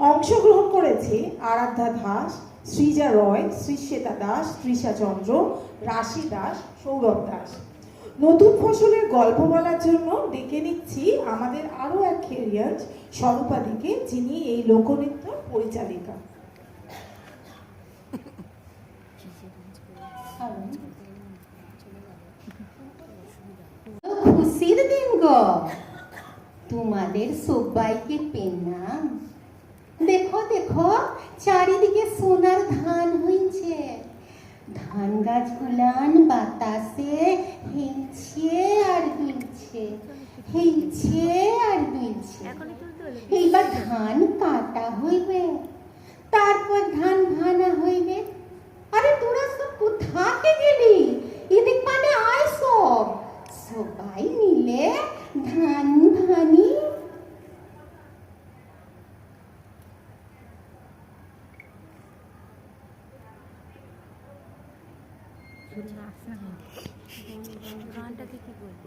অংশগ্রহণ করেছে আরাধ্যা দাস, সৃজা রয় শ্রীশ্বেতা দাস, তৃষা চন্দ্র, রাশি দাস, সৌরভ দাস। নতুন ফসলের গল্প বলার জন্য ডেকে নিচ্ছি আমাদের আরও এক খেরিয়াজ স্বরূপাদিকে যিনি এই লোকনৃত্য পরিচালিকা। খুশির দিন গো। তোমাদের সবাইকে পেলাম দেখো দেখো, চারিদিকে সোনার ধান হইছে। ধান গাছগুলান বাতাসে হেলছে আর দুলছে, হেলছে আর দুলছে। এইবার ধান কাটা হইবে। তারপর ধান ভানা হইবে আরে তোরা সব কোথাকে গেলি এদিক মানে আয় সব সবাই মিলে ধান ভানি গানটাকে কি বলব?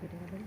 কেটে গেল।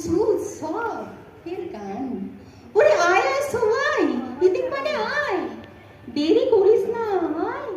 টুসু সব এর গান ওরে আয় আয়, সবাই। এদিক মানে আয়। দেরি করিস না, আয়।